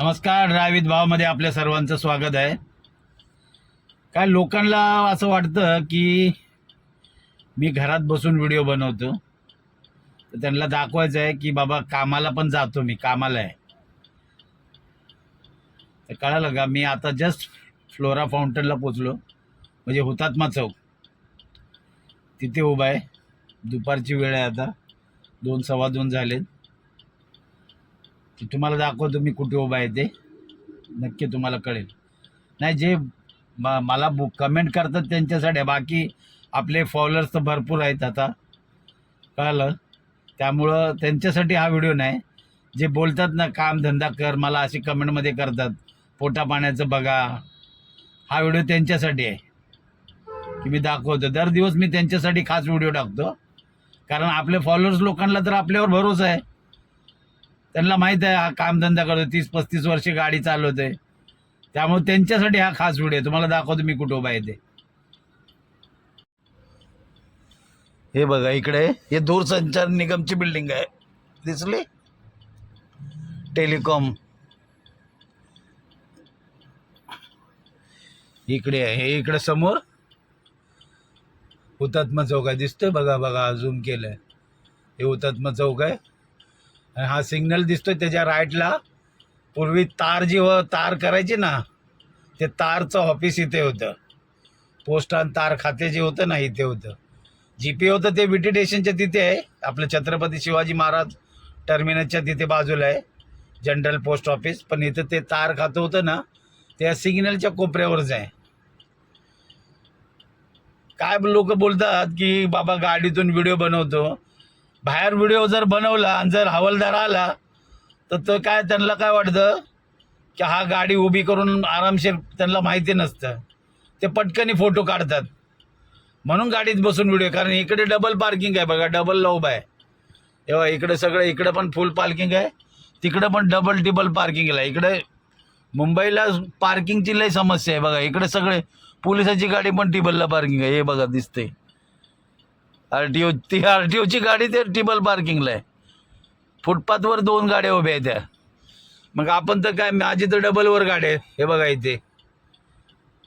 नमस्कार ड्रायविद भावामध्ये आपल्या सर्वांचं स्वागत आहे. काय लोकांना असं वाटतं की मी घरात बसून व्हिडिओ बनवतो. तर त्यांना दाखवायचं आहे की बाबा कामाला पण जातो मी कामाला आहे. तर कळालं का मी आता जस्ट फ्लोरा फाउंटनला पोचलो. म्हणजे हुतात्मा चौक. तिथे उभा आहे. दुपारची वेळ आहे आता. दोन सव्वा दोन झालेत. की तुम्हाला दाखवतो मी कुठे उभा आहे ते. नक्की तुम्हाला कळेल. नाही जे म- मला बु कमेंट करतात त्यांच्यासाठी. आहे. बाकी आपले फॉलोअर्स तर भरपूर आहेत आता. कळलं? त्यामुळं त्यांच्यासाठी हा व्हिडिओ नाही. जे बोलतात ना काम धंदा कर मला असे कमेंटमध्ये करतात. पोटा पाण्याचं बघा. हा व्हिडिओ त्यांच्यासाठी आहे. की मी दाखवतो. दर दिवस मी त्यांच्यासाठी खास व्हिडिओ टाकतो. कारण आपले फॉलोअर्स लोकांना तर आपल्यावर भरोसा आहे. त्यांना माहीत आहे हा कामधंदा करतो तीस पस्तीस वर्षे गाडी चालवते त्यामुळे त्यांच्यासाठी हा खास व्हिडिओ आहे. तुम्हाला दाखवतो मी कुठं उभा येते ते. हे बघा इकडे हे दूरसंचार निगमची बिल्डिंग आहे. दिसली? टेलिकॉम इकडे आहे हे इकडे समोर. हुतात्मा चौक आहे. दिसतोय बघा बघा झूम केलंय. हे हुतात्मा चौक आहे. हा सिग्नल दिसतोय त्याच्या राईटला. पूर्वी तार जी व तार करायची ना ते तारचं ऑफिस इथे होतं. पोस्ट आणि तार खाते जे होतं ना इथे होतं. जी पी होतं ते विटी स्टेशनच्या तिथे आहे. आपलं छत्रपती शिवाजी महाराज टर्मिनसच्या तिथे बाजूला आहे. जनरल पोस्ट ऑफिस पण इथं ते तार खातं होतं ना त्या सिग्नलच्या कोपऱ्यावरच आहे. काय लोक बोलतात की बाबा गाडीतून व्हिडिओ बनवतो. बाहेर व्हिडिओ जर बनवला आणि जर हवालदार आला तर तो काय त्यांना काय वाटतं? की हा गाडी उभी करून आरामशीर त्यांना माहिती नसतं. ते पटकनी फोटो काढतात. म्हणून गाडीत बसून व्हिडिओ कारण इकडे डबल पार्किंग आहे बघा डबल लोब आहे. तेव्हा इकडे सगळं इकडे पण फुल पार्किंग आहे. तिकडं पण डबल टिबल पार्किंग आहे. इकडे मुंबईला पार्किंगची लई समस्या आहे बघा. इकडे सगळे पोलिसाची गाडी पण टिबलला पार्किंग आहे. हे बघा दिसते आर टी ओ ती आर टी ओची गाडी ते टिबल पार्किंगला आहे. फुटपाथवर दोन गाड्या उभ्या आहेत त्या. मग आपण तर काय माझी तर डबलवर गाडी आहे. हे बघा इथे.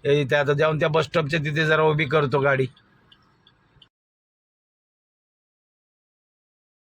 हे इथे आता जाऊन त्या बस स्टॉपच्या तिथे जरा उभी करतो गाडी.